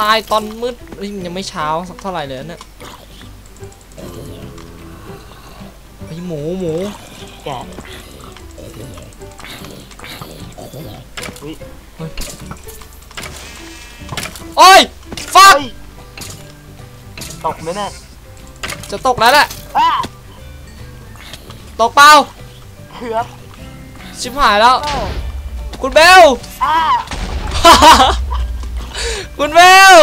ตายไม่ตายตอนมืดเฮ้ยมันยังไม่เช้าสักเท่าไหร่เลยนะเนี่ยไอ้ยหมูหมูแกะอุ้ยโอ้ยฟักเฮ้ยตกไหมเนี่ยจะตกแล้วแหละอ้าตกเปล่าเกือบชิบหายแล้วเอ้าคุณเบลอ้า คุณเบล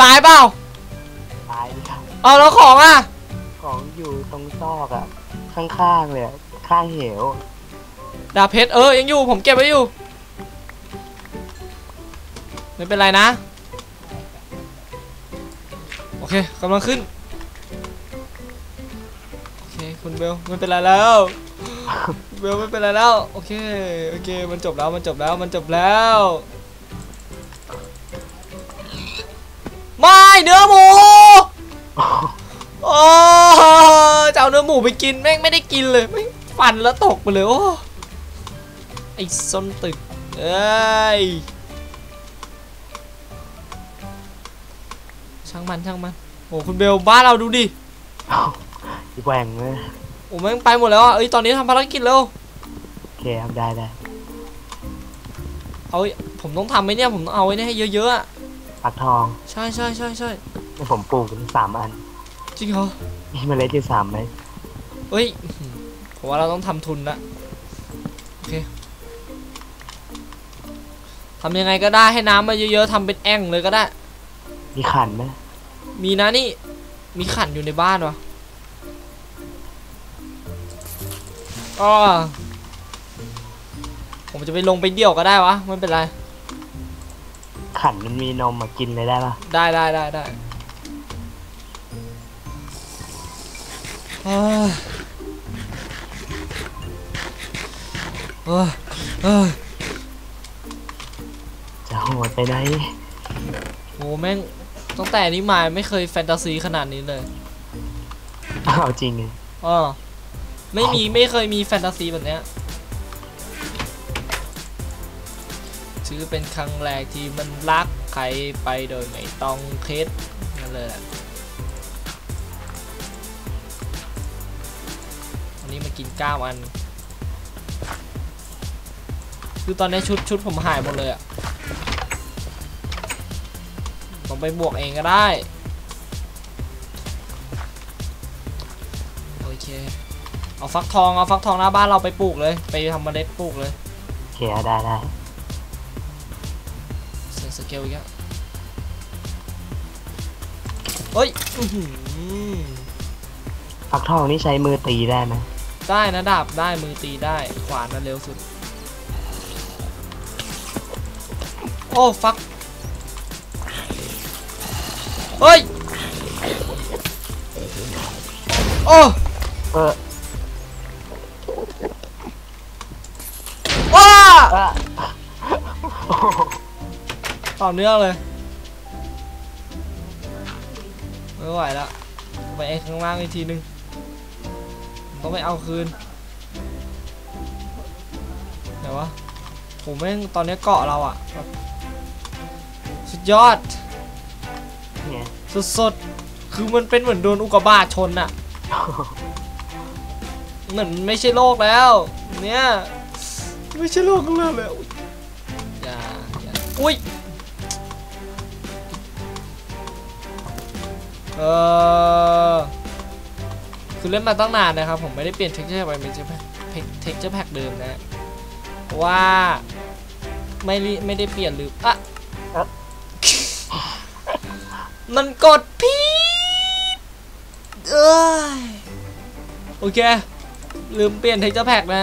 ตายเปล่าตายดิครับเอาแล้วของอะ ของอยู่ตรงซอกอะข้างๆเลยอะข้างเหว ดาบเพชรเออยังอยู่ผมเก็บไว้อยู่ ไม่เป็นไรนะ โอเคกำลังขึ้น โอเค คุณเบลไม่เป็นไรแล้วเบ ลไม่เป็นไรแล้ว โอเค โอเค มันจบแล้ว มันจบแล้ว มันจบแล้ว ไม่เนื้อหมู โอ้จะเอาเนื้อหมูไปกิน แม่งไม่ได้กินเลยแม่งฟันแล้วตกไปเลย โอ้ ไอ้ส้นตึก เอ้ย ช่างมัน ช่างมัน โอ้ คุณเบลบ้านเราดูดิแหว่งเลย โอ้แม่งไปหมดแล้วอะเอ้ยตอนนี้ทำภารกิจแล้วโอเคครับได้ได้เอาผมต้องทำไหมเนี่ยผมต้องเอาไว้เนี่ยให้เยอะๆอะปักทองใช่ใช่ใช่ใช่นี่ผมปลูกถึงสามอันจริงเหรอมีเมล็ดอยู่สามเมล็ดเอ้ยอื้อหือผมว่าเราต้องทำทุนละโอเคทำยังไงก็ได้ให้น้ำมาเยอะๆทำเป็นแอ่งเลยก็ได้ มีขันไหมมีนะนี่มีขันอยู่ในบ้านวะ อ๋อผมจะไปลงไปเดี่ยวก็ได้วะไม่เป็นไรขันมันมีนมมากินเลยได้ปะได้ได้ได้ได้เอ้ยเอ้ยเอ้ยจะโหดไปไหนโหแม่งตั้งแต่นี้มาไม่เคยแฟนตาซีขนาดนี้เลยเอาจริงเลยอ๋อ ไม่มีไม่เคยมีแฟนตาซีแบบเนี้ยถือเป็นครั้งแรกที่มันรักใครไปโดยไม่ต้องเคสนั่นเลยแหละวันนี้มากินก้าอัน คือตอนนี้ชุดชุดผมหายหมดเลยอะต้องไปบวกเองก็ได้ โอเค เอาฟักทองเอาฟักทองหน้าบ้านเราไปปลูกเลย ไปทำเมล็ดปลูกเลยโอเคเอาได้ได้เซ็นสเกลอีกแล้วเฮ้ยอื้อหือฟักทองนี่ใช้มือตีได้ไหมได้นะดาบได้มือตีได้ขวานน่ะเร็วสุด โอ้ฟักเฮ้ยโอ้เออ ต่อเนื่องเลยไม่ไหวแล้วไปไอ้ข้างล่างอีกทีนึงผมต้องไปเอาคืนเดี๋ยววะผมแม่งตอนนี้เกาะเราอะแบบสุดยอดเนี่ยสุดๆคือมันเป็นเหมือนโดนอุกกาบาตชนอะเหมือนไม่ใช่โลกแล้ว เนี่ย ไม่ใช่โลกของเราแล้วอุ๊ยอย่าอย่าอุ้ย เออคือเล่นมาตั้งนานนะครับผมไม่ได้เปลี่ยนเท็กเจอร์ไปเป็นเท็กเจอร์แพ็กเดิมนะเพราะว่าไม่ได้ไม่ได้เปลี่ยนหรืออะเอ๊ะมันกดผิดเอ้ยโอเค ลืมเปลี่ยนเท็กเจอร์แพ็กนะ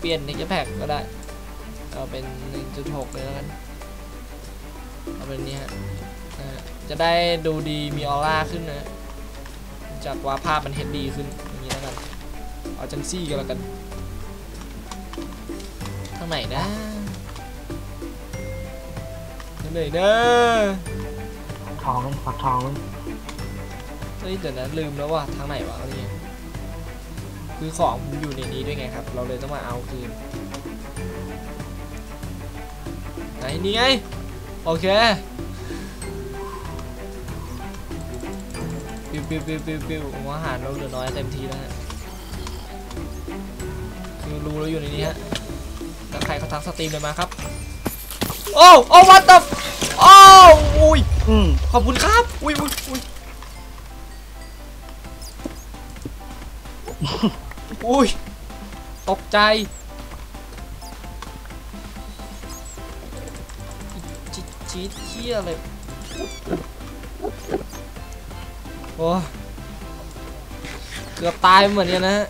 เปลี่ยนเท็กเจอร์แพ็กก็ได้เอาเป็น 1.6 เลยแล้วกันเอาเป็นนี้ฮะ จะได้ดูดีมีออร่าขึ้นนะ จากว่าภาพมันเห็นดีขึ้นอย่างนี้แล้วกันเอาจันซี่กันแล้วกันทางไหนนะทางไหนนะทองมันฝักทองมันเฮ้ยเดี๋ยวนะลืมแล้วว่าทางไหนวะนี่คือของผมอยู่ในนี้ด้วยไงครับ เราเลยต้องมาเอาคืนไหนนี่ไงโอเค ปิวปิวปิวปิวปิวผมว่าอาหารเราเหลือน้อยเต็มทีแล้วฮะคือรู้เราอยู่ในนี้ฮะแล้วใครเขาทักสตรีมเลยมาครับ โอ้โอ้วัตต์โอ้อุ้ยอืมขอบคุณครับอุ้ยอุ้ยอุ้ยอุ้ยตกใจจี๊ดจี๊ดเที่ยเลย โอ้เกือบตายเหมือนกันนะฮะ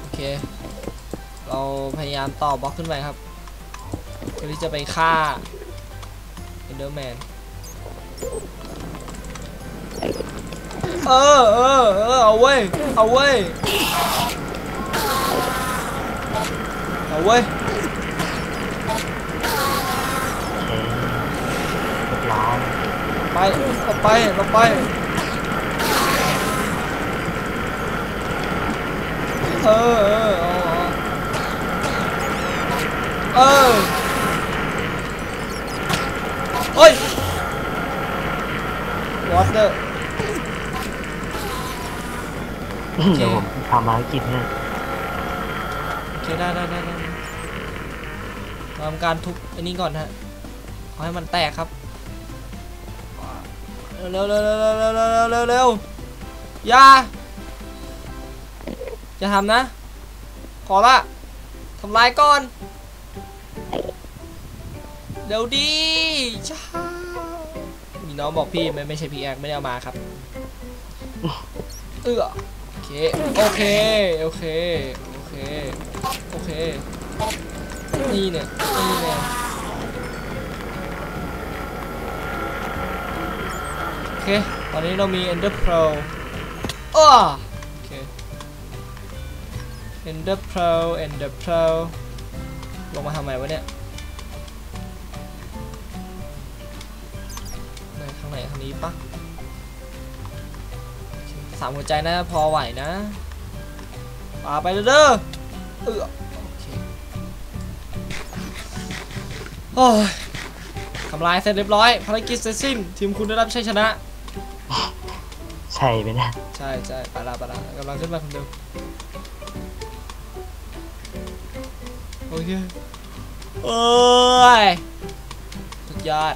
โอเค เราพยายามต่อบล็อกขึ้นไปครับเพื่อที่จะไปฆ่าเอนเดอร์แมนเออเออเออเอาเว้ย เอาเว้ย เอาเว้ย ไปเราไปไปเออเออเอาเอเออโอ้ย what the เดี๋ยวผมทำภารกิจให้โอเคได้ได้ได้ได้ทำการทุบอันนี้ก่อนฮะเอให้มันแตกครับ เร็วเร็วเร็วเร็วเร็วเร็วเร็วอย่าอย่าทำนะ ขอละทำลายก่อน เดี๋ยวดีช้ามีน้องบอกพี่ไม่ไม่ใช่พี่แอกไม่ได้เอามาครับเออโอเค โอเค โอเค โอเค โอเค นี่เนี่ย นี่เนี่ย เค ตอนนี้เรามี Ender Pearl อ้โอเค Ender Pearl Ender Pearl ลงมาทำไมวะเนี่ยไหนข้างไหนข้างนี้ปะสามหัวใจนะพอไหวนะป่าไปเด้อเออโอเคโอ้ยทำลายเสร็จเรียบร้อย ภารกิจเสร็จสิ้น ทีมคุณได้รับชัยชนะ ใช่ไหมนะใช่ใช่ปละไปละกำลังขึ้นมาคนเดียวโอเคโอ้ยสุดยอด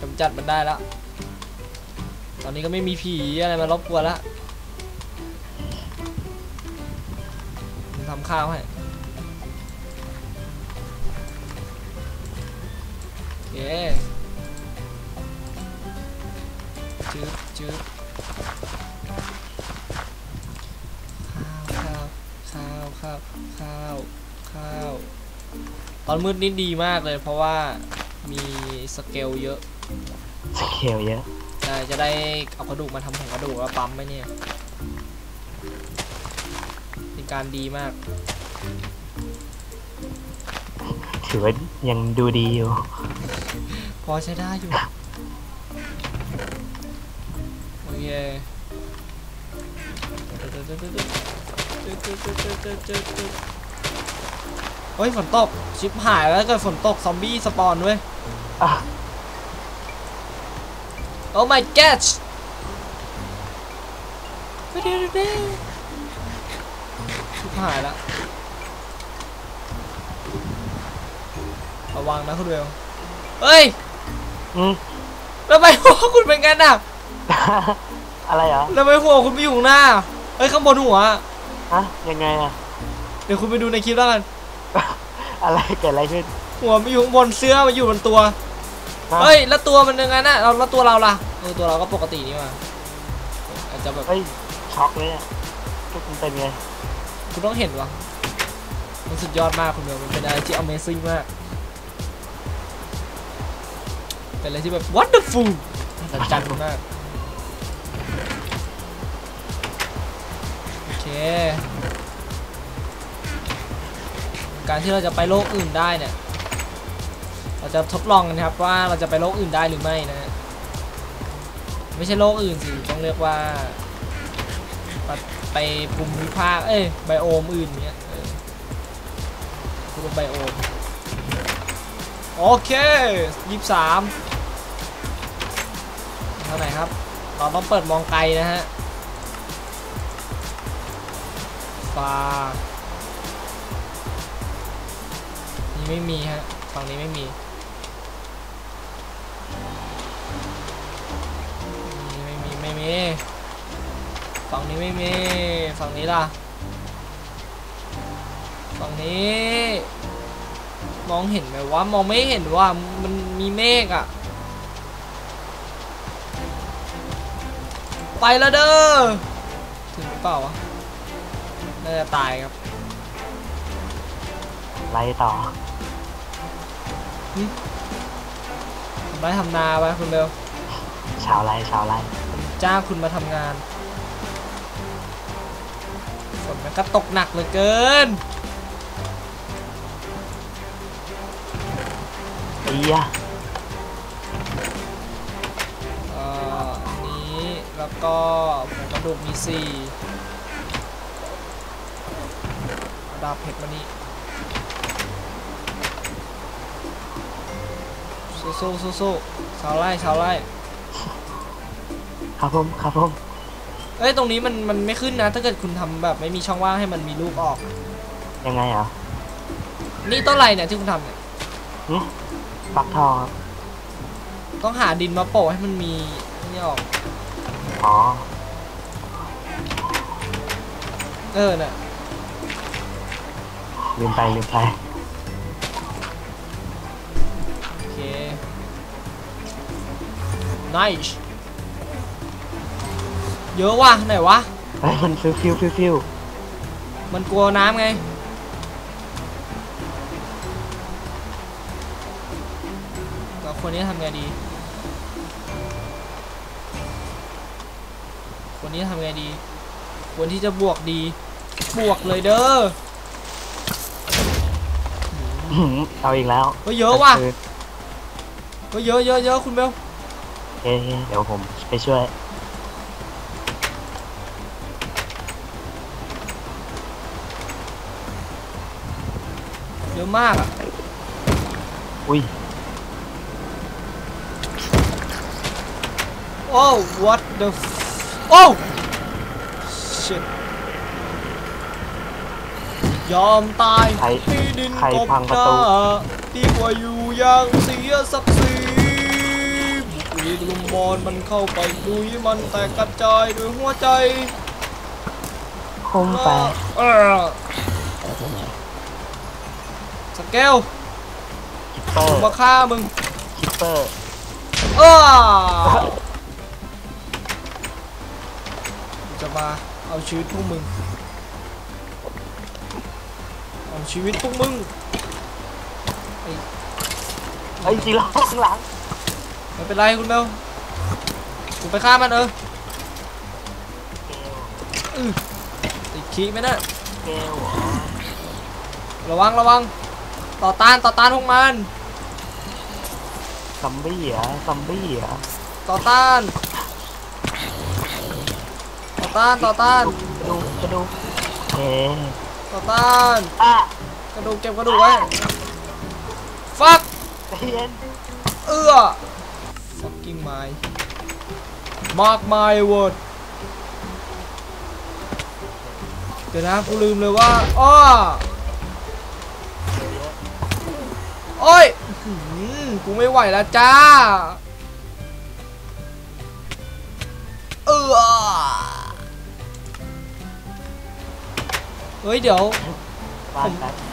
กำจัดมันได้แล้ว ตอนนี้ก็ไม่มีผีอะไรมารบกวนละทำข้าวให้โอเค จืดจืดข้าวข้าวข้าวข้าวข้าวข้าวตอนมืดนี่ดีมากเลยเพราะว่ามีสเกลเยอะสเกลเยอะใช่จะได้เอากระดูกมาทำผงกระดูกแล้วปั๊มไหมเนี่ยเป็นการดีมาก ถือว่ายังดูดีอยู่ พอใช้ได้อยู่ โอเคเฮ้ยฝนตก ชิปหายแล้วเกิดฝนตก ซอมบี้สปอนเว้ยอะโอ้ my god ชิปหายแล้วระวังนะคุณเวลเฮ้ยอืมแล้วทำไมหัวคุณเป็นงั้นอะ อะไรเหรอแล้วทำไมหัวคุณไปอยู่ข้างหน้าเฮ้ยข้างบนหัวฮะยังไงอะเดี๋ยวคุณไปดูในคลิปแล้วกันอะไรเกิดอะไรขึ้นหัวมันอยู่ข้างบนเสื้อมันอยู่บนตัวฮะเฮ้ยแล้วตัวมันยังไงน่ะเราแล้วตัวเราล่ะเออตัวเราก็ปกตินี่มาอาจจะแบบเฮ้ยช็อกเลยอะทุกคนเป็นไงคุณต้องเห็นวะมันสุดยอดมากคุณเบลมันเป็นอะไรที่ Amazing มากเป็นอะไรที่แบบ wonderful จัดจันมาก การที่เราจะไปโลกอื่นได้เนี่ย เราจะทดลองกันนะครับว่าเราจะไปโลกอื่นได้หรือไม่นะไม่ใช่โลกอื่นสิต้องเรียกว่า ไปภูมิภาคเอ้ยไบโอมอื่นเนี้ยเออคูโรไบโอมโอเคยี่สามเท่าไหร่ครับเราต้องเปิดมองไกลนะฮะ ฟ้านี่ไม่มีฮะฝั่งนี้ไม่มีนี่ไม่มีไม่มีฝั่งนี้ไม่มีฝั่งนี้ล่ะฝั่งนี้มองเห็นไหมว่ามองไม่เห็นว่ามันมีเมฆอะไปแล้วเด้อถึงหรือเปล่าวะ น่าจะตายครับไล่ต่อทำไรทำนาไปคุณเบลชาวไล่ชาวไล่ผมจ้างคุณมาทำงานฝนมันก็ตกหนักเหลือเกินเอียเอ่ออันนี้แล้วก็หมูกระดูกมีสี่เอา ดาบเพชรมานี่สู้สู้สู้สู้ชาวไร่ชาวไร่ครับผมครับผมเอ้ยตรงนี้มันมันไม่ขึ้นนะ ถ้าเกิดคุณทำแบบไม่มีช่องว่างให้มันมีลูกออก ยังไงเหรอนี่ต้นอะไรเนี่ยที่คุณทำเนี่ยหึปักทองครับต้องหาดินมาโปะให้มันมีนี่ออก อ๋อ เออน่ะ ลืมไปลืมไปโอเค nice เยอะว่ะไหนวะ เฮ้ยมันฟิวฟิวฟิวฟิวมันกลัวน้ำไงเราคนนี้ทำไงดี คนนี้ทำไงดี ควรที่จะบวกดี บวกเลยเด้อหืม เอาอีกแล้วก็เยอะว่ะคือก็เยอะเยอะเยอะคุณเบลโอเคเดี๋ยวผมไปช่วยเยอะมากอะ อุ้ย โอ้ what the f โอ้ shit ยอมตายใครที่ดินใครกบพังประหน้าตู ดีกว่าอยู่อย่างเสียศักดิ์ศรีบุกรีลุมบอลมันเข้าไปดุยมันแตกกระจายด้วยหัวใจคมแปะเออสเกลคิปเปอร์มาฆ่ามึง คิปเปอร์เออกูจะมาเอาชีวิตพวกมึงเอา ชีวิตพวกมึงไอ้ยจีรอข้างหลังไม่เป็นไรคุณเบลกูไปฆ่ามันเออติดขี้ไหมนะเกลเหรอระวังระวัง ต่อต้านต่อต้านพวกมันซอมบี้เหรอซอมบี้เหรอต่อต้าน ต่อต้านต่อต้านกระดูกกระดูกโอเคต่อต้านอะก ระดูกเก็บกระดูกไว้ฟักใจเย็นเอื้อ fucking my mark my word เดี๋ยวนะกูลืมเลยว่าอ้อโอ้ยกูไม่ไหวแล้วจ้า เออเฮ้ย เดี๋ยวบ้านแป๊บ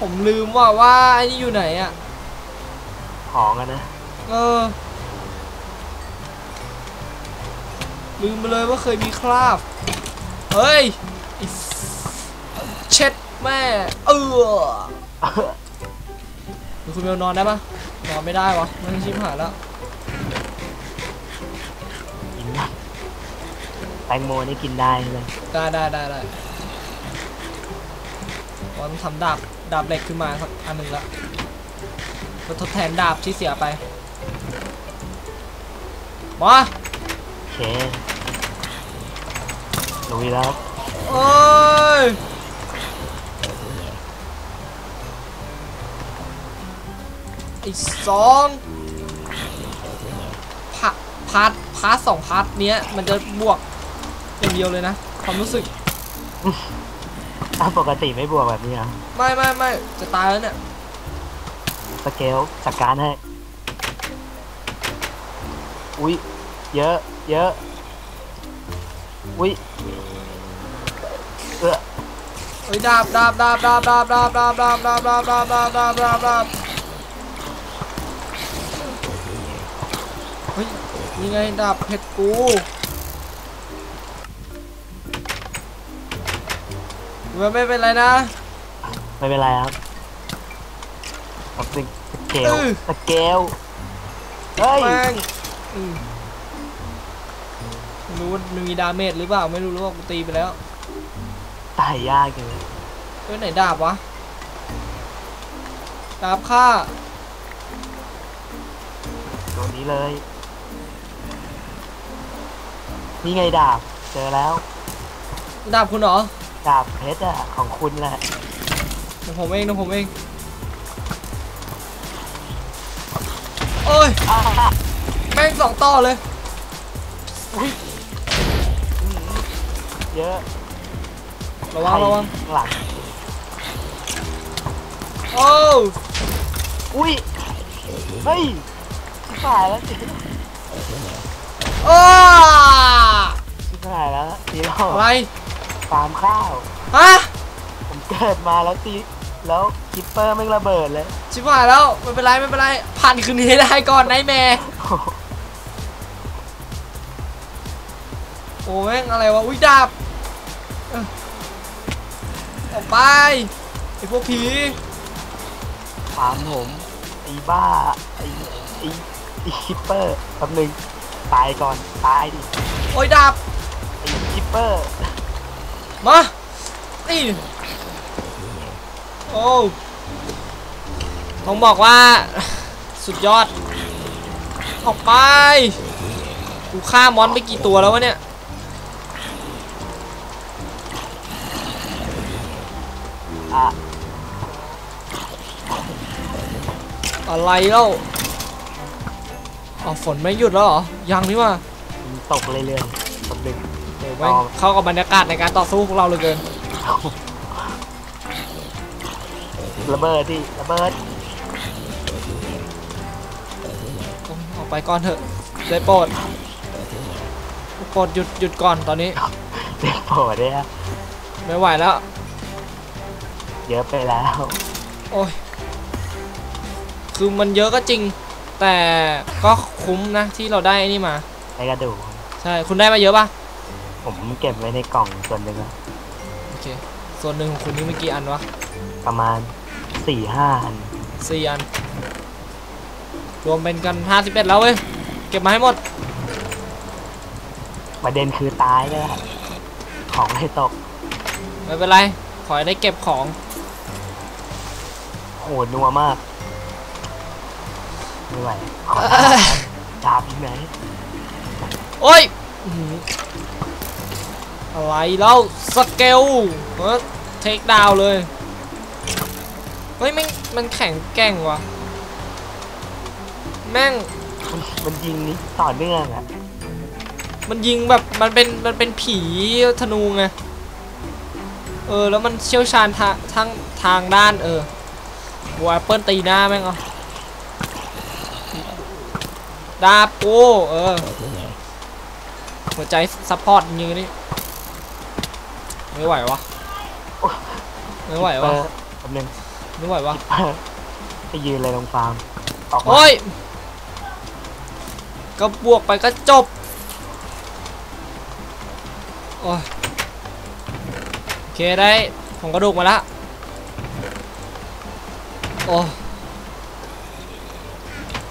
ผมลืมว่าว่าไอ้นี่อยู่ไหนอะของอะนะ เออ ลืมไปเลยว่าเคยมีคราบ เฮ้ยไอ้เช็ดแม่ เออเดี๋ยวคุณเบลนอนได้ปะนอนไม่ได้วะ มันชิมหายแล้วกินนะแตงโมนี่กินได้ใช่ไหมได้ได้ได้ได้วันทำดาบ ดาบเหล็กขึ้นมาสักอันหนึ่งละเพื่อทดแทนดาบที่เสียไปมาโอเคลุยแล้วเอ้ยอีกสองพาพาร์ทพาร์ทสองพาร์ทเนี้ยมันจะบวกอย่างเดียวเลยนะ ความรู้สึกอะปกติไม่บวกแบบนี้เหรอ ไม่ไม่ไม่จะตายแล้วเนี่ยสเกลจัดการให้ อุ้ยเยอะ เยอะ อุ้ยเออเฮ้ยดาบดาบดาบดาบดาบดาบดาบดาบดาบดาบดาบดาบดาบดาบดาบเฮ้ยนี่ไงดาบเพชรกูมันไม่เป็นไรนะ ไม่เป็นไรครับผมเป็นสเกลเออสเกลเฮ้ยแม่งอืมไม่รู้ว่ามันมีดาเมจหรือเปล่าไม่รู้รู้ว่ากูตีไปแล้วตายยากเลยเฮ้ยไหนดาบวะดาบฆ่าตัวนี้เลย นี่ไงดาบ เจอแล้ว ดาบคุณเหรอ ดาบเพชรอะของคุณแหละ ของผมเองของผมเองโอ้ยอ้าวแม่งสองต่อเลยอุ้ยอื้อหือเยอะระวังระวังข้างหลังโอ้อุ้ยเฮ้ยชิบหายแล้วสิโอ้ชิบหายแล้วซีโร่อะไรฟาร์มข้าวฮะผมเกิดมาแล้วซี แล้วคิปเปอร์แม่งระเบิดเลยชิบหายแล้วไม่เป็นไรไม่เป็นไรผ่านคืนนี้ให้ได้ก่อนไนท์แมร์โอ้โหโอ้แม่งอะไรวะอุ้ยดาบเอ้ยออกไปไอพวกผีฟาร์มผมไอ้บ้าไอ้ไอ้ไอ้คิปเปอร์แป๊บนึงตายก่อนตายดิโอ้ยดาบไอ้คิปเปอร์มานี่ โอ้ต้องบอกว่า สุดยอด ออกไป กูฆ่ามอนไปกี่ตัวแล้ววะเนี่ยอะอะไรแล้วอ๋อฝนไม่หยุดแล้วเหรอ ยังนี่ว่ามันตกเรื่อยๆแป๊บนึงโอ้แม่งเข้ากับบรรยากาศในการต่อสู้ของเราเหลยเกิน ระเบิดดิระเบิดออกไปก่อนเถอะได้โปรดโปรดหยุดหยุดก่อนตอนนี้เด็กโผล่เนี่ยไม่ไหวแล้ว เยอะไปแล้ว โอ้ยคือมันเยอะก็จริง แต่ก็คุ้มนะที่เราได้ไอ้นี่มาในกระดูกใช่คุณได้มาเยอะปะผมเก็บไว้ในกล่องส่วนหนึ่งอะโอเคส่วนหนึ่งของคุณนี่เมื่อกี่อันวะประมาณ สี่ห้าอันสี่อัน รวมเป็นกันห้าสิบเอ็ดแล้วเว้ย เก็บมาให้หมด ประเด็นคือตายเลยอะของให้ตก ไม่เป็นไร ขอให้ได้เก็บของ โหนัวมาก ไม่ไหวขอดาบอีกไหนโอ้ยอื้อหืออะไรแล้วสเกลเออเทคดาวเลย เฮ้ยแม่งมันแข็งแกร่งว่ะ แม่งมันมันยิงนี้ต่อเนื่องอะมันยิงแบบมันเป็นมันเป็นผีธนูไง เออแล้วมันเชี่ยวชาญทางทางทางด้านเออวัวแอปเปิลตีหน้าแม่งเอาดาบกูเออ หัวใจซัพพอร์ตยิงนี่ไม่ไหววะไม่ไหวเปวะอร์แป๊บนึง ไม่ไหววะเปอร์ไปยืนเลยตรงฟาร์มออกมาโอ้ยก็บวกไปก็จบโอ้ยโอเคได้ของกระดูกมาแล้วโอ้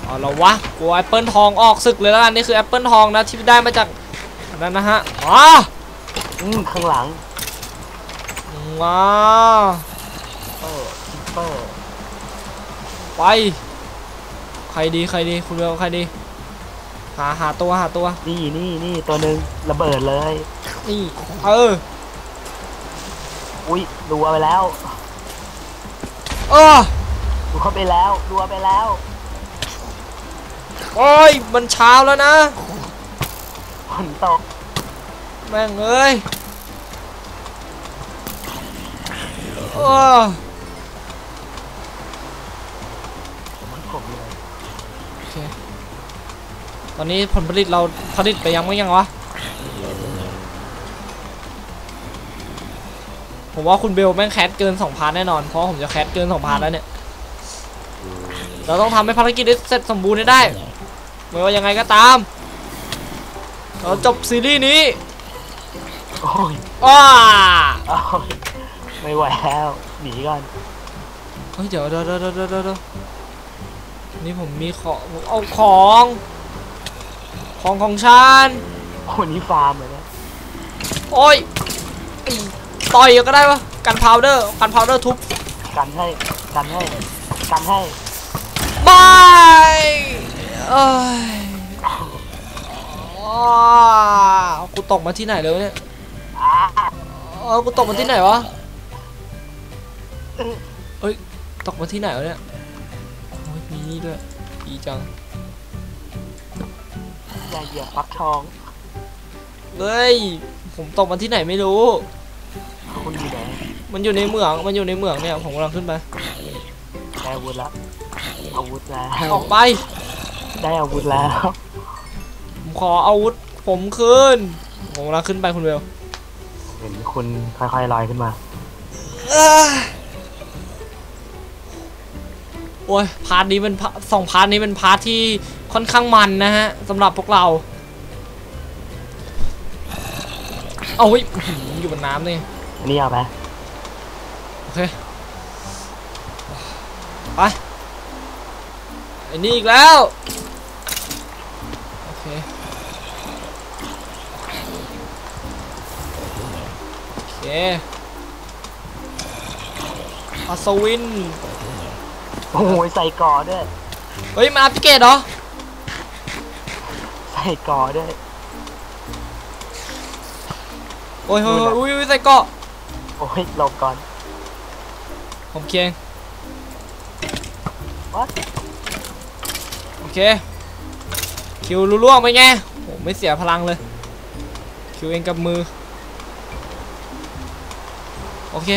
เอาละวะกูแอปเปิลทองออกศึกเลยแล้วกันนี่คือแอปเปิลทองนะที่ได้มาจากอันนั้นนะฮะอ๋ออืมข้างหลังว้าเปอ ร์คิปเปอร์ไป ใครดีใครดีคุณเบลใครดี หาหาตัวหาตัว นี่นี่นี่ตัวหนึ่งระเบิดเลย นี่ เออ อุ้ยรัวไปแล้วเออรัวไปแล้วรัวไปแล้วโโอ้ยมันเช้าแล้วนะฝนตก แม่งเอ้ยโอ้ ตอนนี้ผลผลิตเราผลิตไปยังไม่ยังวะ ผมว่าคุณเบลแม่งแคสเกิน2พาร์ทแน่นอน เพราะผมจะแคสเกิน2พาร์ทแล้วเนี่ย เราต้องทำให้ภารกิจได้เสร็จสมบูรณ์ให้ได้ไม่ว่ายังไงก็ตาม เราจบซีรีส์นี้โอ้ยอ้าโอ้ยไม่ไหวแล้วหนีก่อนเฮ้ยเดี๋ยวเดี๋ยวเดี๋ยวเดี๋ยวเดี๋ยวเดี๋ยวนี่ผมมีของผมเอาของ ของของฉันคนนี้ฟาร์มเลยนะโอ้ยไอ้ต่อยก็ได้ปะกันพาวเดอร์กันพาวเดอร์ทุบกันให้กันให้กันให้บายเอ้ยอ้าวกูตกมาที่ไหนเลยวะเนี่ยอ้าเออกูตกมาที่ไหนวะเอ้ยตกมาที่ไหนวะเนี่ยโอ้ยมีนี่ด้วยดีจัง อย่าเหยียบฟักทอง เฮ้ย ผมตกมาที่ไหนไม่รู้ คุณอยู่ไหนมันอยู่ในเหมือง มันอยู่ในเหมืองเนี่ย ผมกำลังขึ้นไป ได้อาวุธแล้วอาวุธแล้วออกไป ได้อาวุธแล้ว ผมขออาวุธ ผมคืนผมกำลังขึ้นไปคุณเบลเห็นคุณค่อยๆลอยขึ้นมาโอ้ยพาร์ทนี้เป็นพาร์ทสองพาร์ทนี้เป็นพาร์ทที่ ค่อนข้างมันนะฮะสำหรับพวกเรา เอาเฮ้ยอื้อหืออยู่บนน้ำนี่อันนี้เอาไหมโอเคไปไอ้นี่อีกแล้ว โอเคโอเคอัศวิน โอ้ยใส่ก่อด้วย เฮ้ย มาอัปเกรดเหรอ ใส่ก่อด้วย โอ้ยเฮ้ยเฮ้ยอุ้ยอุ้ยใส่เกาะโอ้ยหลบก่อนผมเคียง What? โอเค คิวรู้ล่วงไปไงโอ้ไม่เสียพลังเลย คิวเองกับมือ โอเค